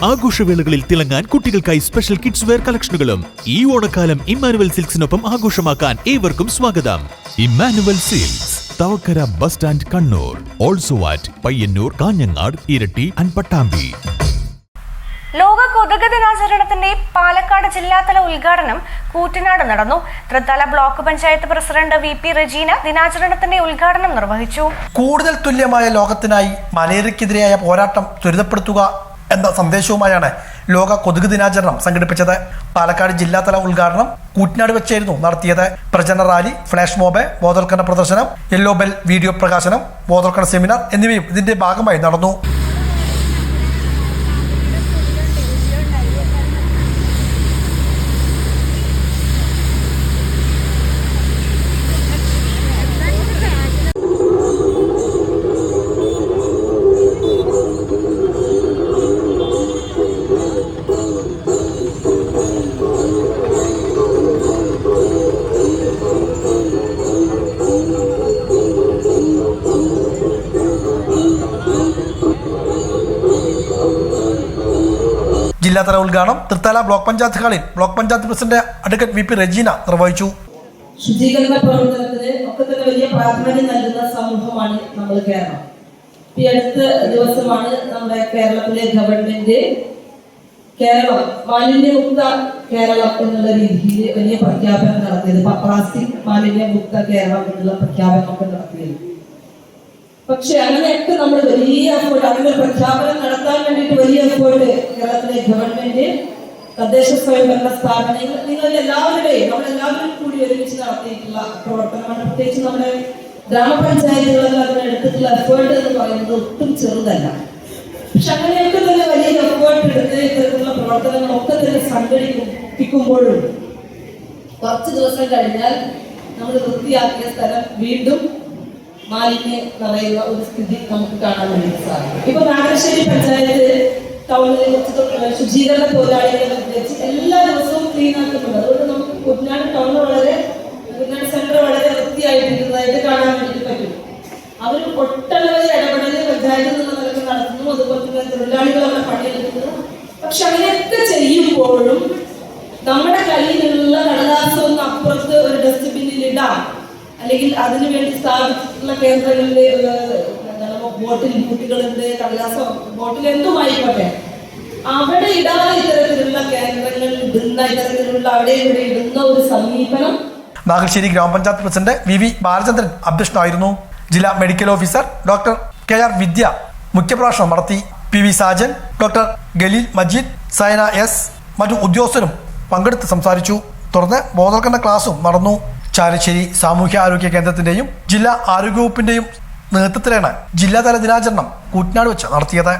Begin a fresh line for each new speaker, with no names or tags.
ആഘോഷവേളകളിൽ തിളങ്ങാൻ കുട്ടികൾക്കായി special kids wear കളക്ഷനുകളും ഈ ഓണക്കാലം ഇമ്മാനുവൽ സിൽക്സിനൊപ്പം ആഘോഷമാക്കാൻ ഏവർക്കും സ്വാഗതം. Emmanuel silks Thavakkara bus stand Kannur also at Payyanur Kanhangad Iritty and Pattambi.
ലോക കൊതുക് ദിനാചരണത്തിന്റെ പാലക്കാട് ജില്ലാതല ഉദ്ഘാടനം കൂറ്റനാട് നടന്നു. Thrithala block panchayat president V P Rajeena ദിനാചരണത്തിന്റെ ഉദ്ഘാടനം നിർവഹിച്ചു.
കൂടുതൽ തുല്യമായ ലോകത്തിനായി മലേറിയക്കെതിരെയായ പോരാട്ടം ത്വരിതപ്പെടുത്തുക എന്ന സന്ദേശവുമായാണ് ലോക കൊതുക് ദിനാചരണം സംഘടിപ്പിച്ചത്. പാലക്കാട് ജില്ലാതല ഉദ്ഘാടനം കൂറ്റനാട് വെച്ചായിരുന്നു നടത്തിയത്. പ്രചരണ റാലി ഫ്ലാഷ് മോബ് ബോധവൽക്കരണ പ്രദർശനം യെല്ലോ ബെൽ വീഡിയോ പ്രകാശനം ബോധവൽക്കരണ സെമിനാർ എന്നിവയും ഇതിന്റെ ഭാഗമായി നടന്നു. ജില്ലാതല ഉദ്ഘാടനം തൃത്താല ബ്ലോക്ക് പഞ്ചായത്ത് ഹാളിൽ block panchayat president advocate V P Rajeena നിർവഹിച്ചു.
ശുചീകരണ പ്രവർത്തനത്തിന് ഒക്കെ തന്നെ വലിയ പ്രാധാന്യം നൽകുന്ന സമൂഹമാണ് നമ്മൾ കേരളം. ഈ അടുത്ത ദിവസമാണ് നമ്മുടെ കേരളത്തിലെ ഗവൺമെന്റ് കേരളം മാലിന്യമുക്ത കേരളം എന്നുള്ള രീതിയിൽ വലിയ പ്രഖ്യാപനം നടത്തിയത്. പ്ലാസ്റ്റിക് മാലിന്യമുക്ത കേരളം എന്നുള്ള പ്രഖ്യാപനമൊക്കെ നടത്തിയത്. പക്ഷെ അങ്ങനെയൊക്കെ നമ്മൾ വലിയ എഫേർട്ട് അങ്ങനെ പ്രഖ്യാപനം നടത്താൻ വേണ്ടിയിട്ട് വലിയ എഫേർട്ട് കേരളത്തിലെ ഗവൺമെന്റ് തദ്ദേശ സ്വയംഭരണ സ്ഥാപനങ്ങൾ നിങ്ങൾ എല്ലാവരുടെയും നമ്മൾ എല്ലാവരും കൂടി ഒരുമിച്ച് നടത്തിയിട്ടുള്ള പ്രവർത്തനമാണ്. പ്രത്യേകിച്ച് നമ്മുടെ ഗ്രാമപഞ്ചായത്തുകളിൽ അതിനെടുത്തിട്ടുള്ള എഫേർട്ട് എന്ന് പറയുന്നത് ഒട്ടും ചെറുതല്ല. പക്ഷെ അങ്ങനെയൊക്കെ തന്നെ വലിയ എഫേർട്ട് എടുത്ത് ഇത്തരത്തിലുള്ള പ്രവർത്തനങ്ങളൊക്കെ തന്നെ സംഘടിപ്പിക്കുമ്പോഴും കുറച്ച് ദിവസം കഴിഞ്ഞാൽ നമ്മൾ വൃത്തിയാക്കിയ സ്ഥലം വീണ്ടും മാലിന്യം നിറയുന്ന ഒരു സ്ഥിതി നമുക്ക് കാണാൻ വേണ്ടി സാധിക്കും. ഇപ്പൊ നാഗശ്ശേരി പഞ്ചായത്ത് തൊ- ശുചീകരണ തൊഴിലാളികളെ വെച്ച് എല്ലാ ദിവസവും ക്ലീൻ ആക്കുന്നുണ്ട് അതുകൊണ്ട് നമുക്ക് കുട്ടനാട് ടൗൺ വളരെ കുട്ടനാട് സെന്റർ വളരെ വൃത്തിയായിട്ടിരിക്കുന്നതായിട്ട് കാണാൻ വേണ്ടി പറ്റും. അവർ ഒട്ടനവധി ഇടപെടൽ പഞ്ചായത്തിൽ നിന്ന് നിലയ്ക്ക് നടത്തുന്നു. അതുപോലെ തന്നെ തൊഴിലാളികൾ അവിടെ പണിയെടുക്കുന്നു. പക്ഷെ അങ്ങനെയൊക്കെ ചെയ്യുമ്പോഴും നമ്മുടെ കയ്യിലുള്ള കടലാസം ഒന്ന് അപ്പുറത്ത് ഒരു ഡസ്റ്റ്ബിന്നിൽ ഇടാം. അല്ലെങ്കിൽ അതിനു വേണ്ടി സ്ഥാപിച്ചിട്ടുള്ള കേന്ദ്രങ്ങളിലെ ബോട്ടിൽ കുട്ടികളുണ്ട് കടലാസം ബോട്ടിൽ എന്തുമായിക്കോട്ടെ. അവിടെ ഇടാതെ ഇത്തരത്തിലുള്ള കേന്ദ്രങ്ങൾ ഇടുന്ന ഇത്തരത്തിലുള്ള അവിടെ ഇവിടെ ഇടുന്ന ഒരു സമീപനം
നാഗശ്ശേരി ഗ്രാമപഞ്ചായത്ത് പ്രസിഡന്റ് വി വി ബാലചന്ദ്രൻ അധ്യക്ഷനായിരുന്നു. ജില്ലാ medical officer doctor K R Vidya മുഖ്യപ്രഭാഷണം നടത്തി. P V Sajan doctor Galeel Majeed Saina S മറ്റു ഉദ്യോഗസ്ഥരും പങ്കെടുത്ത് സംസാരിച്ചു. തുടർന്ന് ബോധവൽക്കരണ ക്ലാസും നടന്നു. ചാലശ്ശേരി സാമൂഹ്യ ആരോഗ്യ കേന്ദ്രത്തിന്റെയും ജില്ലാ ആരോഗ്യവകുപ്പിന്റെയും നേതൃത്വത്തിലാണ് ജില്ലാതല ദിനാചരണം കുട്ടനാട് വെച്ച് നടത്തിയത്.